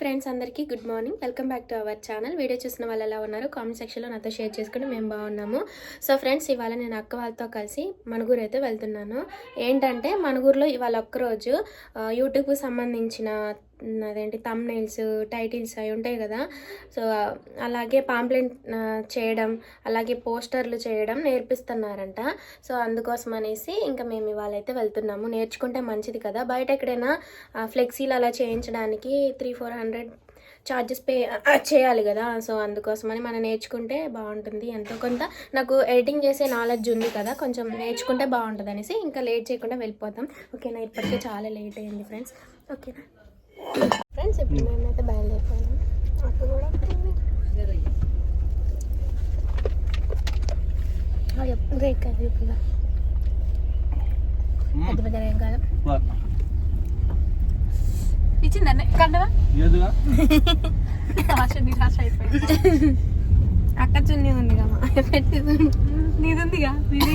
Friends అందరికీ good morning welcome back to our channel video చూసిన వాళ్ళు ఎలా ఉన్నారు కామెంట్ సెక్షన్లో నాతో షేర్ చేసుకుని మేము బాగున్నాము. సో ఫ్రెండ్స్ ఇవాళ నేను అక్క వాళ్ళతో కలిసి మణుగూరు అయితే వెళ్తున్నాను. ఏంటంటే మణుగూరులో ఇవాళ ఒక్కరోజు యూట్యూబ్కి సంబంధించిన అదేంటి తమ్నైల్స్ టైటిల్స్ అవి ఉంటాయి కదా. సో అలాగే పాంప్లెంట్ చేయడం అలాగే పోస్టర్లు చేయడం నేర్పిస్తున్నారంట. సో అందుకోసం అనేసి ఇంకా మేము ఇవాళైతే వెళ్తున్నాము. నేర్చుకుంటే మంచిది కదా. బయట ఎక్కడైనా ఫ్లెక్సీలు అలా చేయించడానికి three four hundred charges pay చేయాలి కదా. సో అందుకోసమని మనం నేర్చుకుంటే బాగుంటుంది. ఎంతో కొంత నాకు ఎడిటింగ్ చేసే నాలెడ్జ్ ఉంది కదా. కొంచెం నేర్చుకుంటే బాగుంటుంది అనేసి ఇంకా లేట్ చేయకుండా వెళ్ళిపోతాం. ఓకేనా? ఇప్పటికే చాలా లేట్ అయింది ఫ్రెండ్స్ ఓకేనా? ఫ్రెండ్స్ ఇప్పుడు మేమైతే బయలుదేరిపోయాము అక్క కూడా రేట్ కాదు పెద్ద పెద్ద కాదు. ఇచ్చిందండి కండవా? ఆశ నిరాశ అయిపోయింది. అక్క చున్నీ ఉంది కదా పెట్టింది నీదుందిగా? నీది?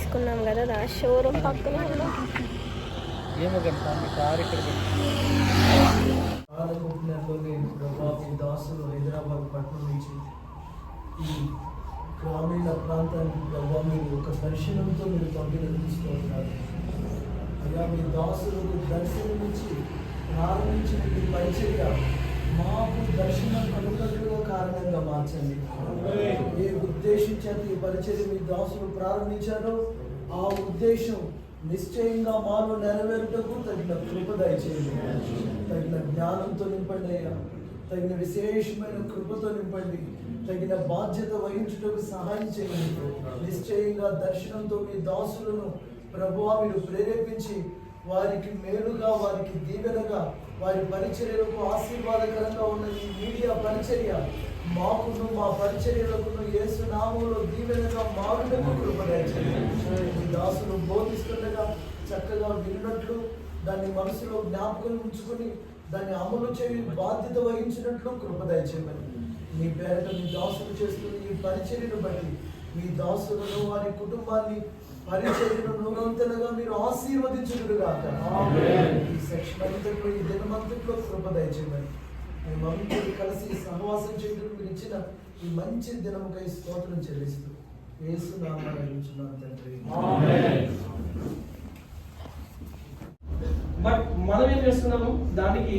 తీసుకున్నాం కదా దా షోరూమ్ పక్కన మీ మీ హైదరాబాద్ పట్టణం నుంచి ఈ గ్రామీణ ప్రాంతానికి ప్రభా మీరు ఒక దర్శనంతో మీరు పంపిణీ తీసుకుంటున్నారు అయ్యా మీ దాసులకు దర్శనం ఇచ్చి ప్రారంభించిన ఈ పరిచర్య మాకు దర్శనం కలుగుటకు కారణంగా మార్చండి. ఏ ఉద్దేశం చేత ఈ పరిచర్య మీ దాసులు ప్రారంభించారో ఆ ఉద్దేశం నిశ్చయంగా మాలో నెరవేరుటకు తగిన కృప దయచేయండి. తగిన జ్ఞానంతో నింపండి అయ్యా. తగిన విశేషమైన కృపతో నింపండి. తగిన బాధ్యత వహించుటకు సహాయం చేయండి. నిశ్చయంగా దర్శనంతో మీ దాసులను ప్రభువా మీరు ప్రేరేపించి వారికి మేలుగా వారికి దీవెనగా వారి పరిచర్యలకు ఆశీర్వాదకరంగా ఉన్న ఈ మీడియా పరిచర్య మాకును మా పరిచర్యలకును యేసు నామంలో దీవెనగా మారుటకు కృప దాసులు బోధిస్తుండగా చక్కగా విన్నట్లు దాన్ని మనసులో జ్ఞాపకం ఉంచుకొని దాన్ని అమలు చేయ బాధ్యత వహించినట్లు కృప మీ పేరట మీ దాసులు చేస్తున్న ఈ పరిచర్యను బట్టి మీ దాసులను వారి కుటుంబాన్ని పరిచర్యను నూరంతలుగా మీరు ఆశీర్వదించుడుగాక ఈ సెక్షన్ అంతట్లో ఈ దినమంతట్లో కృప దయచేయమని. కలిసి సహవాసం చేయడం మీరు ఇచ్చిన ఈ మంచి దినముకై స్తోత్రం చెల్లిస్తూ యేసు నామాన్ని అడుగుచున్నాను తండ్రి. బట్ మనం ఏం చేస్తున్నాము? దానికి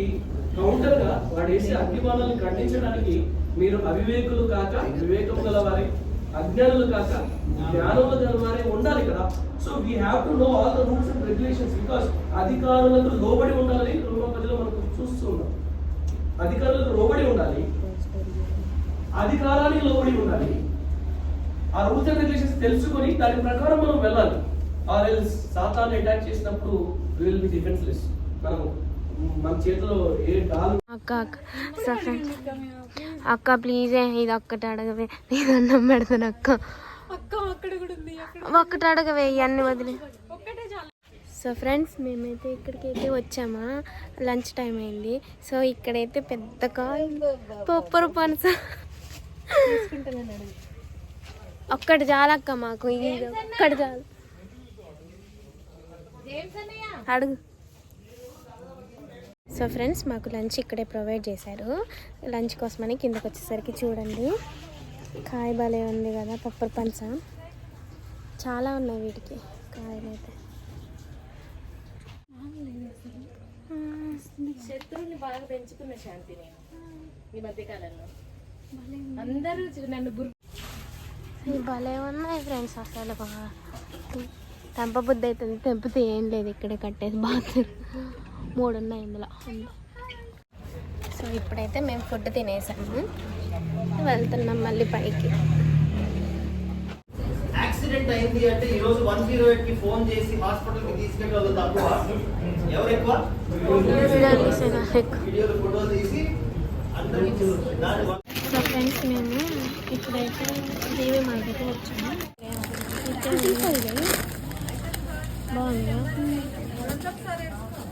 కౌంటర్గా వాడు వేసే అగ్నిబాణాలను ఖండించడానికి మీరు అవివేకులు కాక వివేకం గల వారి అజ్ఞానులు కాక జ్ఞానములు గల వారే ఉండాలి కదా. So we have to know all the rules and regulations because అధికారులకు లోబడి ఉండాలి రోమ పదిలో మనకు చూస్తూ ఉన్నాం అధికారులకు లోబడి ఉండాలి. అధికారానికి లోబడి ఉండాలి. ఆ రూల్స్ అండ్ రెగ్యులేషన్స్ తెలుసుకొని దాని ప్రకారం మనం వెళ్ళాలి. ఆర్ ఎల్స్ సాతాన్ని అటాక్ చేసినప్పుడు విల్ బి డిఫెన్స్లెస్ మనం మన చేతిలో ఏ డాల్ అక్క అక్క సో ఫ్రెండ్స్ అక్క ప్లీజ్ ఇది ఒక్కటి అడగవే. నేను అన్నం పెడతాను అక్క. అక్క అక్కడ కూడా ఉంది అక్కడ ఒక్కటి అడగవే ఇవన్నీ వదిలే. ఒక్కటే చాలు. సో ఫ్రెండ్స్ మేమైతే ఇక్కడికి అయితే వచ్చామా? లంచ్ టైం అయింది. సో ఇక్కడైతే పెద్ద కాయ పొప్పరు పనస. ఒక్కటి చాలక్క మాకు. ఇది ఒక్కటి చాలు. అడుగు. సో ఫ్రెండ్స్ మాకు లంచ్ ఇక్కడే ప్రొవైడ్ చేశారు. లంచ్ కోసమని కిందకి వచ్చేసరికి చూడండి. కాయ భలే ఉంది కదా పప్పర్ పంచ. చాలా ఉన్నాయి వీటికి కాయలు అయితే. శత్రువుని బాగా పెంచుకున్న శాంతి నేను ఈ మధ్య కాలంలో అందరూ నన్ను ఈ భలే ఉన్నాయి ఫ్రెండ్స్ అసలు తెంప బుద్ధి అవుతుంది తెంపితే ఏం లేదు ఇక్కడే కట్టేసి బాగుంది మూడు ఉన్నాయి ఇందులో. సో ఇప్పుడైతే మేము ఫుడ్ తినేసాము. వెళ్తున్నాం మళ్ళీ పైకి. యాక్సిడెంట్ అయింది అంటే ఈ రోజు వన్ జీరో ఎయిట్కి ఫోన్ చేసి హాస్పిటల్కి తీసుకెళ్ళి వాళ్ళు తక్కువ ఎవరు ఎక్కువ? వీడియో తీసేదా ఎక్కువ వీడియోలు ఫోటో తీసి అందరికి దాని వల్ల సో ఫ్రెండ్స్ మేము ఇప్పుడైతే దేవి మార్కెట్ వచ్చాము. బాగుందా?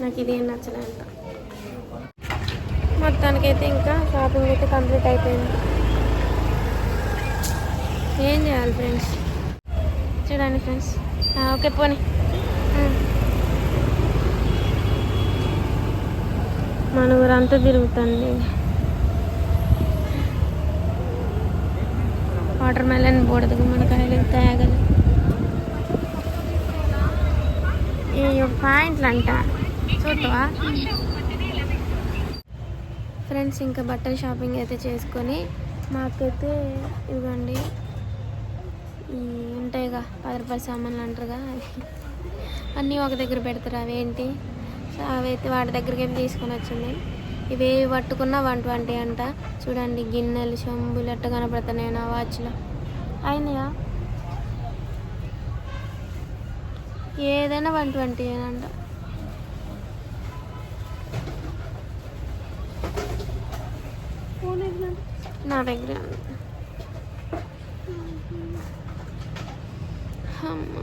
నాకు ఇది ఏం నచ్చలేంత మొత్తానికైతే ఇంకా షాపింగ్ అయితే కంప్లీట్ అయిపోయింది. ఏం చేయాలి ఫ్రెండ్స్? చూడండి ఫ్రెండ్స్. ఓకే పోనీ. మన ఊరంతా తిరుగుతుంది. వాటర్ మెలన్ బోడదు గుమ్మడికాయలు తేగలు ఈ పాయింట్లు అంట చూడవా ఫ్రెండ్స్ ఇంకా బట్టల షాపింగ్ అయితే చేసుకొని మాకైతే ఇవ్వండి ఉంటాయిగా పది రూపాయల సామాన్లు అంటారుగా. అన్నీ ఒక దగ్గర పెడతారు అవేంటి సో అవైతే వాటి దగ్గరికి వెళ్ళి తీసుకొని వచ్చింది. ఇవేవి పట్టుకున్నా వన్ ట్వంటీ అంట. చూడండి గిన్నెలు చెంబులు ఎట్ట కనపడుతున్నాయి నా వాచ్లో. అయినాయా? ఏదైనా వన్ ట్వంటీ అంట. నా దగ్గర ఉంది. అమ్మ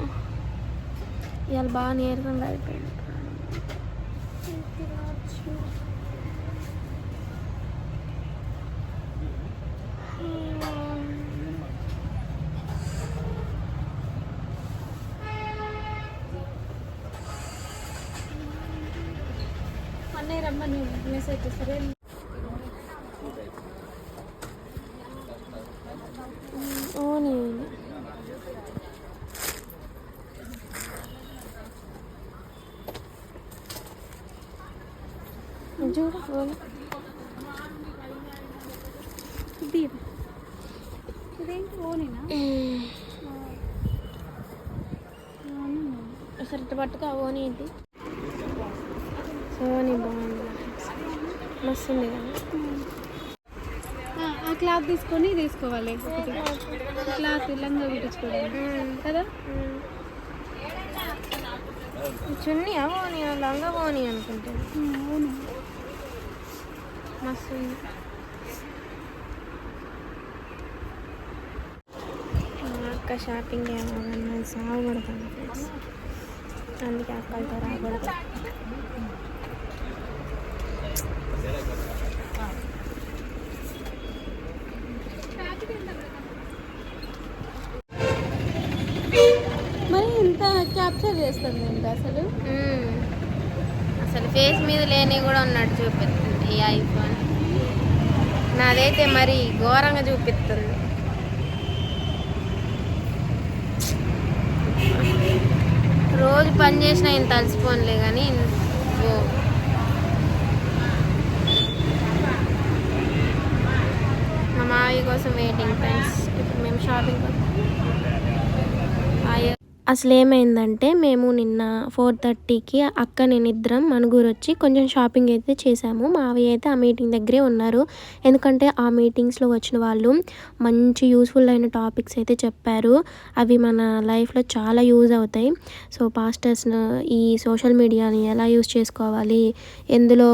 ఇవాళ బాగా నీరసంగా అయిపోయింది అన్నయ్య రమ్మని మెసేజ్ చేస్తారు ఓని చూడు ఇదేంటి ఓనేనా పట్టుకో ఆ ఓని ఏంటి సోని బాగుంది. మస్తు ఉంది కదా. ఆ క్లాత్ తీసుకొని తీసుకోవాలి ఒకటి. క్లాత్ లంగా కుట్టించుకోవాలి. కదా? చున్నీ ఓని లంగా ఓని అనుకుంటాను. మస్తు అక్క షాపింగ్ ఏమన్నా సాగు పడతాను ఫ్రెండ్స్ అందుకే అక్కలతో రాకూడదు. మరి ఇంత క్యాప్చర్ చేస్తుంది అసలు. అసలు ఫేస్ మీద లేని కూడా ఉన్నట్టు చూపిస్తుంది ఈ ఐఫోన్. నాదైతే మరి ఘోరంగా చూపిస్తుంది. రోజు పని చేసినా ఇంత అలసిపోనులే కానీ ఓ. మా మావి కోసం వెయిటింగ్ ఫ్రెండ్స్ ఇప్పుడు మేము షాపింగ్ అసలు ఏమైందంటే మేము నిన్న ఫోర్ థర్టీకి అక్క నేను ఇద్దరం మనుగురు వచ్చి కొంచెం షాపింగ్ అయితే చేసాము మావి అయితే ఆ మీటింగ్ దగ్గరే ఉన్నారు. ఎందుకంటే ఆ మీటింగ్స్లో వచ్చిన వాళ్ళు మంచి యూస్ఫుల్ అయిన టాపిక్స్ అయితే చెప్పారు. అవి మన లైఫ్లో చాలా యూజ్ అవుతాయి. సో పాస్టర్స్ ఈ సోషల్ మీడియాని ఎలా యూజ్ చేసుకోవాలి? ఎందులో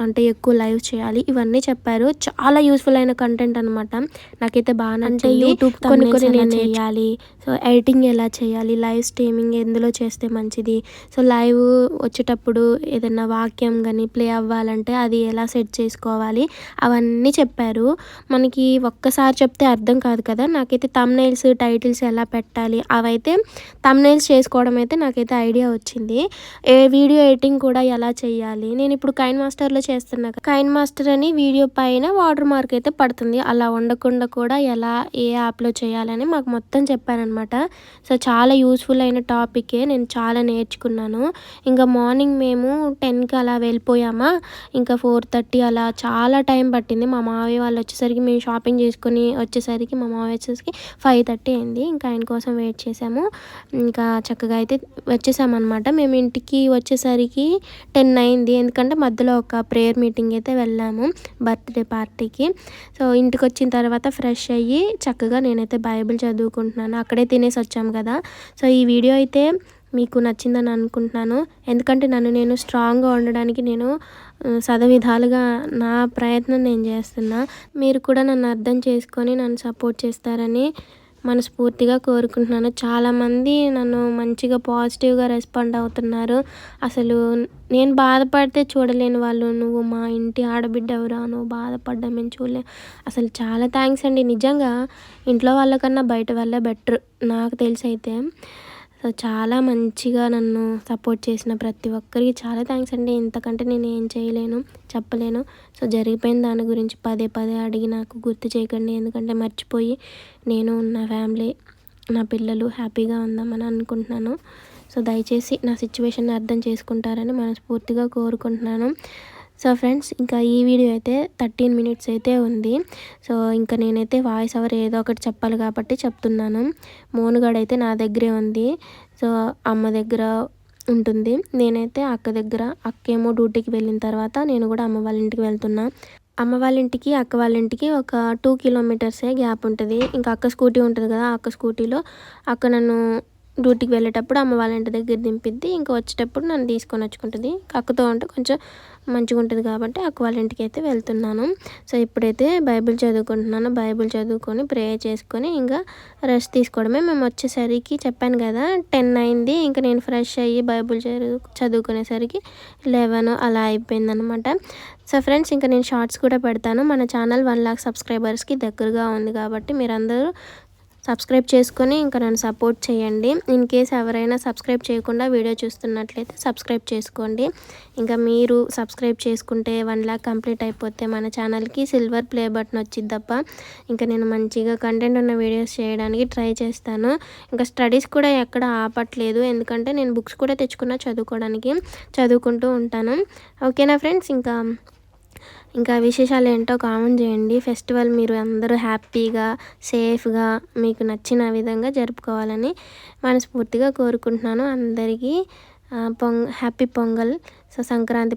అంటే ఎక్కువ లైవ్ చేయాలి. ఇవన్నీ చెప్పారు. చాలా యూస్ఫుల్ అయిన కంటెంట్ అనమాట నాకైతే బాగా అంటే యూట్యూబ్ కొన్ని కొన్ని నేను చేయాలి. సో ఎడిటింగ్ ఎలా చేయాలి? లైవ్ స్ట్రీమింగ్ ఎందులో చేస్తే మంచిది? సో లైవ్ వచ్చేటప్పుడు ఏదైనా వాక్యం కానీ ప్లే అవ్వాలంటే అది ఎలా సెట్ చేసుకోవాలి? అవన్నీ చెప్పారు. మనకి ఒక్కసారి చెప్తే అర్థం కాదు కదా? నాకైతే తమ్నైల్స్ టైటిల్స్ ఎలా పెట్టాలి? అవైతే తమ్నైల్స్ చేసుకోవడం అయితే నాకైతే ఐడియా వచ్చింది. ఏ వీడియో ఎడిటింగ్ కూడా ఎలా చేయాలి? నేను ఇప్పుడు కైన్ మాస్టర్లో చేస్తున్నా కైన్ మాస్టర్ అని వీడియో పైన వాటర్ మార్క్ అయితే పడుతుంది. అలా ఉండకుండా కూడా ఎలా ఏ యాప్లో చేయాలని మాకు మొత్తం చెప్పారనమాట. సో చాలా యూస్ఫుల్ అయిన టాపికే నేను చాలా నేర్చుకున్నాను. ఇంకా మార్నింగ్ మేము టెన్కి అలా వెళ్ళిపోయామా. ఇంకా ఫోర్ థర్టీ అలా చాలా టైం పట్టింది. మా మావయ్య వాళ్ళు వచ్చేసరికి మేము షాపింగ్ చేసుకుని వచ్చేసరికి మా మావయ్య వచ్చేసరికి ఫైవ్ థర్టీ అయింది. ఇంకా ఆయన కోసం వెయిట్ చేసాము ఇంకా చక్కగా అయితే వచ్చేసామన్నమాట. మేము ఇంటికి వచ్చేసరికి టెన్ అయింది. ఎందుకంటే మధ్యలో ఒక ప్రేయర్ మీటింగ్ అయితే వెళ్ళాము బర్త్డే పార్టీకి సో ఇంటికి వచ్చిన తర్వాత ఫ్రెష్ అయ్యి చక్కగా నేనైతే బైబిల్ చదువుకుంటున్నాను. అక్కడే తినేసి వచ్చాము కదా. సో ఈ వీడియో అయితే మీకు నచ్చిందని అనుకుంటున్నాను. ఎందుకంటే నన్ను నేను స్ట్రాంగ్గా ఉండడానికి నేను సదవిధాలుగా నా ప్రయత్నం నేను చేస్తున్నా. మీరు కూడా నన్ను అర్థం చేసుకొని నన్ను సపోర్ట్ చేస్తారని మనస్ఫూర్తిగా కోరుకుంటున్నాను. చాలామంది నన్ను మంచిగా పాజిటివ్గా రెస్పాండ్ అవుతున్నారు. అసలు నేను బాధపడితే చూడలేని వాళ్ళు నువ్వు మా ఇంటి ఆడబిడ్డ ఎవరా? నువ్వు బాధపడ్డా మేము చూడలే. అసలు చాలా థ్యాంక్స్ అండి. నిజంగా ఇంట్లో వాళ్ళకన్నా బయట వాళ్ళే బెటర్ నాకు తెలిసి అయితే సో చాలా మంచిగా నన్ను సపోర్ట్ చేసిన ప్రతి ఒక్కరికి చాలా థ్యాంక్స్ అండి. ఇంతకంటే నేను ఏం చేయలేను చెప్పలేను. సో జరిగిపోయిన దాని గురించి పదే పదే అడిగి నాకు గుర్తు చేయకండి. ఎందుకంటే మర్చిపోయి నేను నా ఫ్యామిలీ నా పిల్లలు హ్యాపీగా ఉందామని అనుకుంటున్నాను. సో దయచేసి నా సిచ్యువేషన్ అర్థం చేసుకుంటారని మనస్ఫూర్తిగా కోరుకుంటున్నాను. సో ఫ్రెండ్స్ ఇంకా ఈ వీడియో అయితే థర్టీన్ మినిట్స్ అయితే ఉంది. సో ఇంకా నేనైతే వాయిస్ అవర్ ఏదో ఒకటి చెప్పాలి కాబట్టి చెప్తున్నాను. మోనుగాడు అయితే నా దగ్గరే ఉంది. సో అమ్మ దగ్గర ఉంటుంది. నేనైతే అక్క దగ్గర అక్కేమో డ్యూటీకి వెళ్ళిన తర్వాత నేను కూడా అమ్మ వాళ్ళ ఇంటికి వెళ్తున్నా. అమ్మ వాళ్ళ ఇంటికి అక్క వాళ్ళ ఇంటికి ఒక టూ కిలోమీటర్సే గ్యాప్ ఉంటుంది. ఇంకా అక్క స్కూటీ ఉంటుంది కదా అక్క స్కూటీలో అక్క నన్ను డ్యూటీకి వెళ్ళేటప్పుడు అమ్మ వాళ్ళ ఇంటి దగ్గర దింపిద్ది. ఇంకా వచ్చేటప్పుడు నన్ను తీసుకొని వచ్చుకుంటుంది. అక్కతో ఉంటే కొంచెం మంచిగా ఉంటుంది కాబట్టి అక్క అయితే వెళ్తున్నాను. సో ఇప్పుడైతే బైబిల్ చదువుకుంటున్నాను. బైబిల్ చదువుకొని ప్రేయర్ చేసుకొని ఇంకా రెస్ట్ తీసుకోవడమే. మేము వచ్చేసరికి చెప్పాను కదా టెన్ అయింది. ఇంకా నేను ఫ్రెష్ అయ్యి బైబిల్ చదువు చదువుకునేసరికి లెవెన్ అలా అయిపోయిందనమాట సో ఫ్రెండ్స్ ఇంకా నేను షార్ట్స్ కూడా పెడతాను. మన ఛానల్ వన్ లాక్ సబ్స్క్రైబర్స్కి దగ్గరగా ఉంది కాబట్టి మీరందరూ సబ్స్క్రైబ్ చేసుకొని ఇంకా నన్ను సపోర్ట్ చేయండి. ఇన్ కేస్ ఎవరైనా సబ్స్క్రైబ్ చేయకుండా వీడియో చూస్తున్నట్లయితే సబ్స్క్రైబ్ చేసుకోండి. ఇంకా మీరు సబ్స్క్రైబ్ చేసుకుంటే వన్ ల్యాక్ కంప్లీట్ అయిపోతే మన ఛానల్కి సిల్వర్ ప్లే బటన్ వచ్చింది తప్ప ఇంకా నేను మంచిగా కంటెంట్ ఉన్న వీడియోస్ చేయడానికి ట్రై చేస్తాను. ఇంకా స్టడీస్ కూడా ఎక్కడ ఆపట్లేదు. ఎందుకంటే నేను బుక్స్ కూడా తెచ్చుకున్నా చదువుకోవడానికి చదువుకుంటూ ఉంటాను. ఓకేనా ఫ్రెండ్స్? ఇంకా ఇంకా విశేషాలు ఏంటో కామెంట్ చేయండి. ఫెస్టివల్ మీరు అందరూ హ్యాపీగా సేఫ్గా మీకు నచ్చిన విధంగా జరుపుకోవాలని మనస్ఫూర్తిగా కోరుకుంటున్నాను. అందరికీ పొంగ హ్యాపీ పొంగల్. సో సంక్రాంతి